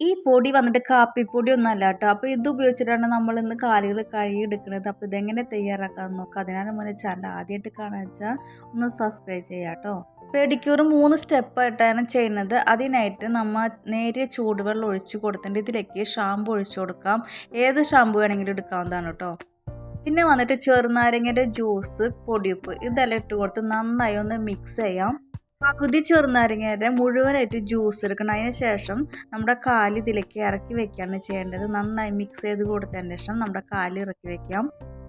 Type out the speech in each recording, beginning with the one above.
ഈ പൊടി വന്നിട്ട് കാപ്പിപ്പൊടി ഒന്നും അല്ല കേട്ടോ അപ്പോൾ ഇത് ഉപയോഗിച്ചിട്ടാണ് നമ്മൾ ഇന്ന് കാലുകൾ കഴുകിയെടുക്കുന്നത്. അപ്പോൾ ഇതെങ്ങനെ തയ്യാറാക്കാമെന്ന് നോക്കാം. അതിനാണ് മുന്നേ ചാനൽ ആദ്യമായിട്ട് കാണാൻ വെച്ചാൽ ഒന്ന് സബ്സ്ക്രൈബ് ചെയ്യാം കേട്ടോ പെഡിക്യൂർ മൂന്ന് സ്റ്റെപ്പായിട്ടാണ് ചെയ്യുന്നത്. അതിനായിട്ട് നമ്മൾ നേരിയ ചൂടുവെള്ളം ഒഴിച്ച് കൊടുത്തിട്ട് ഇതിലേക്ക് ഷാമ്പു ഒഴിച്ചു കൊടുക്കാം. ഏത് ഷാമ്പു വേണമെങ്കിലും എടുക്കാവുന്നതാണ് കേട്ടോ പിന്നെ വന്നിട്ട് ചെറുനാരങ്ങയുടെ ജ്യൂസ് പൊടിയുപ്പ് ഇതെല്ലാം ഇട്ട് കൊടുത്ത് നന്നായി ഒന്ന് മിക്സ് ചെയ്യാം. പകുതി ചെറുനാരങ്ങയുടെ മുഴുവനായിട്ട് ജ്യൂസ് എടുക്കണം. അതിന് ശേഷം നമ്മുടെ കാൽ ഇതിലേക്ക് ഇറക്കി വെക്കുകയാണ് ചെയ്യേണ്ടത്. നന്നായി മിക്സ് ചെയ്ത് കൊടുത്തതിന് ശേഷം നമ്മുടെ കാൽ ഇറക്കി വെക്കാം.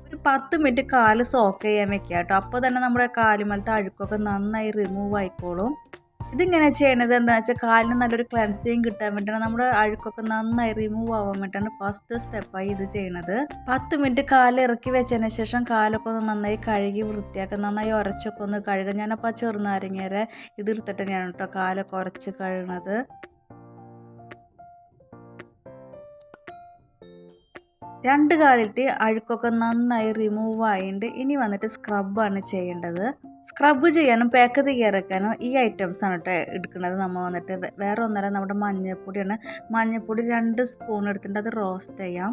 ഒരു പത്ത് മിനിറ്റ് കാൽ സോക്ക് ചെയ്യാൻ വെക്കാം കേട്ടോ. അപ്പോൾ തന്നെ നമ്മുടെ കാലുമലത്തെ അഴുക്കൊക്കെ നന്നായി റിമൂവ് ആയിക്കോളും. ഇതിങ്ങനെ ചെയ്യണത് എന്താ വെച്ചാൽ കാലിന് നല്ലൊരു ക്ലൻസിങ് കിട്ടാൻ വേണ്ടിയാണ് നമ്മുടെ അഴുക്കൊക്കെ നന്നായി റിമൂവ് ആവാൻ വേണ്ടിയിട്ടാണ് ഫസ്റ്റ് സ്റ്റെപ്പായി ഇത് ചെയ്യണത്. പത്ത് മിനിറ്റ് കാൽ ഇറക്കി വെച്ചതിന് ശേഷം കാലൊക്കെ ഒന്ന് നന്നായി കഴുകി വൃത്തിയാക്കി നന്നായി ഉരച്ചൊക്കെ ഒന്ന് കഴുകുക ഞാനപ്പോൾ ആ ചെറുനാരങ്ങേരെ ഇത് എടുത്തിട്ട് ഞാൻ കേട്ടോ കാലൊക്കെ ഉരച്ച് കഴുകണത്. രണ്ട് കാലത്തെ അഴുക്കൊക്കെ നന്നായി റിമൂവ് ആയിട്ടുണ്ട് ഇനി വന്നിട്ട് സ്ക്രബാണ് ചെയ്യേണ്ടത്. സ്ക്രബ് ചെയ്യാനും പാക്ക് തയ്യാറാക്കാനും ഈ ഐറ്റംസ് ആണ് കേട്ടോ എടുക്കുന്നത്. നമ്മൾ വന്നിട്ട് വേറെ ഒന്നര നമ്മുടെ മഞ്ഞൾപ്പൊടിയാണ് മഞ്ഞൾപ്പൊടി രണ്ട് സ്പൂൺ എടുത്തിട്ട് അത് റോസ്റ്റ് ചെയ്യാം.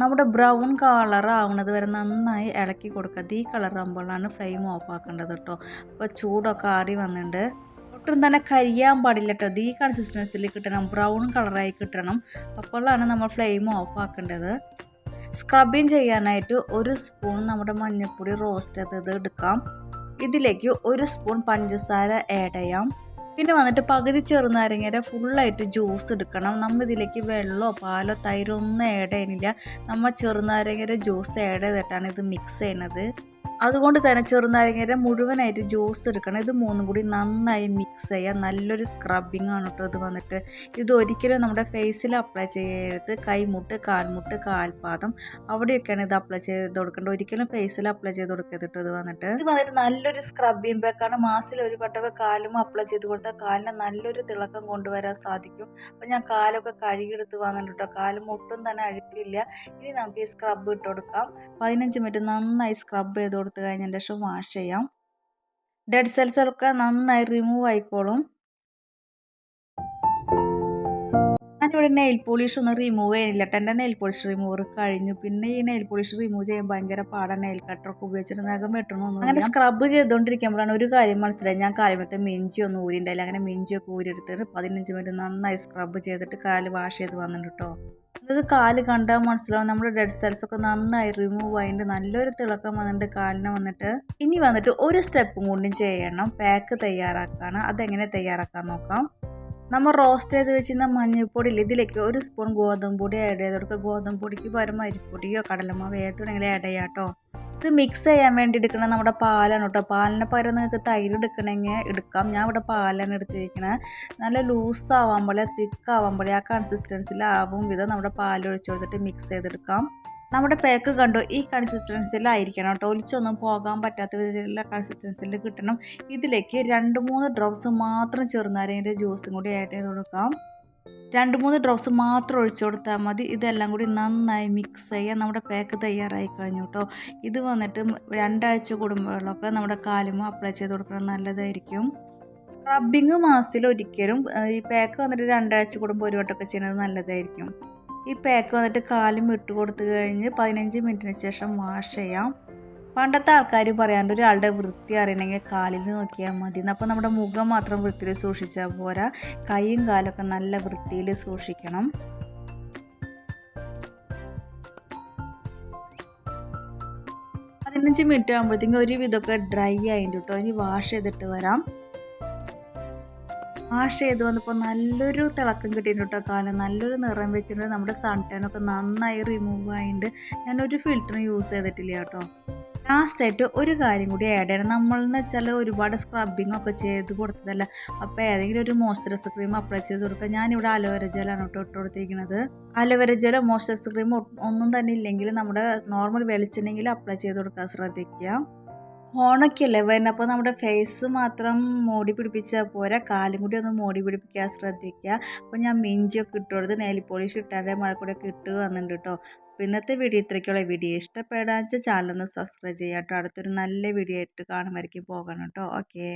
നമ്മുടെ ബ്രൗൺ കളർ ആവുന്നത് വരെ നന്നായി ഇളക്കി കൊടുക്കുക. ഈ കളർ ആകുമ്പോഴാണ് ഫ്ലെയിം ഓഫ് ആക്കേണ്ടത് കേട്ടോ അപ്പോൾ ചൂടൊക്കെ ആറി വന്നിട്ടുണ്ട് ഒട്ടും തന്നെ കരിയാൻ പാടില്ല കേട്ടോ ഈ കൺസിസ്റ്റൻസിയിൽ കിട്ടണം. ബ്രൗൺ കളറായി കിട്ടണം. അപ്പോഴാണ് നമ്മൾ ഫ്ലെയിം ഓഫ് ആക്കേണ്ടത്. സ്ക്രബിങ് ചെയ്യാനായിട്ട് ഒരു സ്പൂൺ നമ്മുടെ മഞ്ഞൾപ്പൊടി റോസ്റ്റ് ചെയ്തത് എടുക്കാം. ഇതിലേക്ക് ഒരു സ്പൂൺ പഞ്ചസാര ആഡ് ചെയ്യാം. പിന്നെ വന്നിട്ട് പകുതി ചെറുനാരങ്ങയുടെ ഫുള്ളായിട്ട് ജ്യൂസ് എടുക്കണം. നമ്മൾ ഇതിലേക്ക് വെള്ളമോ പാലോ തൈരോ ഒന്നും ആഡ് ചെയ്യുന്നില്ല. നമ്മൾ ചെറുനാരങ്ങയുടെ ജ്യൂസ് ആഡ് ചെയ്തിട്ടാണ് ഇത് മിക്സ് ചെയ്യുന്നത്. അതുകൊണ്ട് തന്നെ ചെറുനാരങ്ങയുടെ മുഴുവനായിട്ട് ജ്യൂസ് എടുക്കണം. ഇത് മൂന്നും കൂടി നന്നായി മിക്സ് ചെയ്യുക നല്ലൊരു സ്ക്രബിങ് ആണ് കേട്ടോ ഇത് വന്നിട്ട്. ഇത് ഒരിക്കലും നമ്മുടെ ഫേസിൽ അപ്ലൈ ചെയ്യരുത്. കൈമുട്ട് കാൽമുട്ട് കാൽപാദം അവിടെയൊക്കെയാണ് ഇത് അപ്ലൈ ചെയ്ത് കൊടുക്കേണ്ടത്. ഒരിക്കലും ഫേസിൽ അപ്ലൈ ചെയ്ത് കൊടുക്കരുത് കേട്ടോ ഇത് വന്നിട്ട്. ഇത് വന്നിട്ട് നല്ലൊരു സ്ക്രബിംഗ് ബാക്കാണ് മാസത്തിൽ ഒരു പട്ടൊക്കെ കാലും അപ്ലൈ ചെയ്ത് കൊടുത്താൽ കാലിന് നല്ലൊരു തിളക്കം കൊണ്ടുവരാൻ സാധിക്കും. അപ്പം ഞാൻ കാലൊക്കെ കഴുകിയെടുത്ത് വന്നിട്ട് കേട്ടോ കാലും ഒട്ടും തന്നെ അഴുക്കില്ല. ഇനി നമുക്ക് ഈ സ്ക്രബ് ഇട്ട് കൊടുക്കാം. പതിനഞ്ച് മിനിറ്റ് നന്നായി സ്ക്രബ് ചെയ്ത് കൊടുത്ത് കഴിഞ്ഞതിന്റെ ശേഷം വാഷ് ചെയ്യാം. ഡെഡ് സെൽസൊക്കെ നന്നായി റിമൂവ് ആയിക്കോളും. ഞാനിവിടെ നെയിൽ പോളിഷ് ഒന്നും റിമൂവ് ചെയ്യുന്നില്ല കേട്ടോ എന്റെ നെയിൽ പോളിഷ് റിമൂവർ കഴിഞ്ഞു. പിന്നെ ഈ നെയിൽ പോളിഷ് റിമൂവ് ചെയ്യാൻ ഭയങ്കര പാടാണ് നെയിൽ കട്ടറൊക്കെ ഉപയോഗിച്ചിട്ട് നഖം വെട്ടണമെന്ന് അങ്ങനെ സ്ക്രബ് ചെയ്തുകൊണ്ടിരിക്കുമ്പോഴാണ് ഒരു കാര്യം മനസ്സിലായി ഞാൻ കാര്യമത്തെ മിഞ്ചി ഒന്നും ഊരിണ്ടായില്ല അങ്ങനെ മിഞ്ചിയൊക്കെ ഊരിയെടുത്തിട്ട് പതിനഞ്ച് മിനിറ്റ് നന്നായി സ്ക്രബ് ചെയ്തിട്ട് കാൽ വാഷ് ചെയ്ത് വന്നിട്ട് കേട്ടോ നിങ്ങൾക്ക് കാൽ കണ്ടാൽ മനസ്സിലാവും. നമ്മുടെ ഡെഡ് സെൽസ് ഒക്കെ നന്നായി റിമൂവ് ആയിട്ട് നല്ലൊരു തിളക്കം വന്നിട്ട് കാലിന് വന്നിട്ട്. ഇനി വന്നിട്ട് ഒരു സ്റ്റെപ്പും കൂടി ചെയ്യണം. പാക്ക് തയ്യാറാക്കാണ്. അതെങ്ങനെ തയ്യാറാക്കാൻ നോക്കാം. നമ്മൾ റോസ്റ്റ് ചെയ്ത് വെച്ചിരുന്ന മഞ്ഞൾപ്പൊടിയിൽ ഇതിലേക്ക് ഒരു സ്പൂൺ ഗോതമ്പ് പൊടി ആഡ് ചെയ്ത് കൊടുക്കുക. ഗോതമ്പ് പൊടിക്ക് പകരം അരിപ്പൊടിയോ കടലമാവ് ഏതുണ്ടെങ്കിലും ആഡ് ചെയ്യാം കേട്ടോ. ഇത് മിക്സ് ചെയ്യാൻ വേണ്ടി എടുക്കുന്ന നമ്മുടെ പാലാണ് കേട്ടോ. പാലിന് പകരം നിങ്ങൾക്ക് തൈര് എടുക്കണമെങ്കിൽ എടുക്കാം. ഞാൻ ഇവിടെ പാലാണ് എടുത്തിരിക്കുന്നത് നല്ല ലൂസ് ആവാൻ പോലെ തിക്ക് ആവാൻ ആ കൺസിസ്റ്റൻസിലാവും വിധം നമ്മുടെ പാൽ കൊടുത്തിട്ട് മിക്സ് ചെയ്തെടുക്കാം. നമ്മുടെ പേക്ക് കണ്ടോ? ഈ കൺസിസ്റ്റൻസിലായിരിക്കണം കേട്ടോ. ഒലിച്ചൊന്നും പോകാൻ പറ്റാത്ത വിധത്തിലുള്ള കൺസിസ്റ്റൻസിയിൽ കിട്ടണം. ഇതിലേക്ക് രണ്ട് മൂന്ന് ഡ്രോപ്സ് മാത്രം ചെറുനാരങ്ങന്റെ ജ്യൂസും കൂടി ആഡ് ചെയ്ത് കൊടുക്കാം. രണ്ട് മൂന്ന് ഡ്രോപ്സ് മാത്രം ഒഴിച്ചു കൊടുത്താൽ മതി. ഇതെല്ലാം കൂടി നന്നായി മിക്സ് ചെയ്യാൻ നമ്മുടെ പാക്ക് തയ്യാറായി കഴിഞ്ഞു കേട്ടോ. ഇത് വന്നിട്ട് രണ്ടാഴ്ച കൂടുമ്പോഴൊക്കെ നമ്മുടെ കാലിമ അപ്ലൈ ചെയ്ത് കൊടുക്കുന്നത് നല്ലതായിരിക്കും. സ്ക്രബിങ് മാസത്തിൽ ഒരിക്കലും ഈ പാക്ക് വന്നിട്ട് രണ്ടാഴ്ച കൂടുമ്പോൾ ഒരു വട്ടമൊക്കെ ചെയ്യുന്നത് നല്ലതായിരിക്കും. ഈ പാക്ക് വന്നിട്ട് കാലും ഇട്ട് കൊടുത്തു കഴിഞ്ഞ് പതിനഞ്ച് മിനിറ്റിന് ശേഷം വാഷ് ചെയ്യാം. പണ്ടത്തെ ആൾക്കാർ പറയാണ്ട് ഒരാളുടെ വൃത്തി അറിയണമെങ്കിൽ കാലിൽ നോക്കിയാൽ മതി. അപ്പോൾ നമ്മുടെ മുഖം മാത്രം വൃത്തിയിൽ സൂക്ഷിച്ചാൽ പോരാ. കൈയും കാലൊക്കെ നല്ല വൃത്തിയിൽ സൂക്ഷിക്കണം. പതിനഞ്ച് മിനിറ്റ് ആകുമ്പോഴത്തേക്കും ഒരുവിധമൊക്കെ ഡ്രൈ ആയിട്ട് കേട്ടോ ഇനി വാഷ് ചെയ്തിട്ട് വരാം. വാഷ് ചെയ്ത് വന്നപ്പോൾ നല്ലൊരു തിളക്കം കിട്ടിയിട്ടുണ്ട് കേട്ടോ കാലം നല്ലൊരു നിറം വെച്ചിട്ടുണ്ട്. നമ്മുടെ സൺ ഒക്കെ നന്നായി റിമൂവ് ആയിട്ടുണ്ട് ഞാനൊരു ഫിൽറ്ററും യൂസ് ചെയ്തിട്ടില്ല കേട്ടോ. ലാസ്റ്റായിട്ട് ഒരു കാര്യം കൂടി ആഡ് ചെയ്യണം. നമ്മളെന്ന് വെച്ചാൽ ഒരുപാട് സ്ക്രബിങ് ഒക്കെ ചെയ്ത് കൊടുത്തതല്ല. അപ്പോൾ ഏതെങ്കിലും ഒരു മോയ്സ്ചറൈസർ ക്രീം അപ്ലൈ ചെയ്ത് കൊടുക്കുക ഞാനിവിടെ അലോവേര ജലാണ് കേട്ടോ ഇട്ട് കൊടുത്തിരിക്കുന്നത്. അലോവേര ജെലോ മോയ്സ്ചറൈസർ ക്രീം ഒന്നും തന്നെ ഇല്ലെങ്കിൽ നമ്മുടെ നോർമൽ വെളിച്ചെണ്ണെങ്കിൽ അപ്ലൈ ചെയ്ത് കൊടുക്കാൻ ശ്രദ്ധിക്കുക ഓണൊക്കെയല്ലേ വരുന്നത് അപ്പോൾ നമ്മുടെ ഫേസ് മാത്രം മോടി പിടിപ്പിച്ചാൽ പോരാ. കാലും കൂടി ഒന്ന് മോടി പിടിപ്പിക്കാൻ ശ്രദ്ധിക്കുക അപ്പോൾ ഞാൻ മിഞ്ചിയൊക്കെ ഇട്ട് കൊടുത്ത് നെയിൽ പോളിഷ് ഇട്ടാതെ മഴക്കൂടെയൊക്കെ ഇട്ട് വന്നിട്ടുണ്ട് കേട്ടോ അപ്പോൾ ഇന്നത്തെ വീഡിയോ ഇത്രയ്ക്കുള്ള. വീഡിയോ ചാനൽ ഒന്ന് സബ്സ്ക്രൈബ് ചെയ്യാം കേട്ടോ അടുത്തൊരു നല്ല വീഡിയോ ആയിട്ട് കാണുമായിരിക്കും. പോകണം കേട്ടോ ഓക്കേ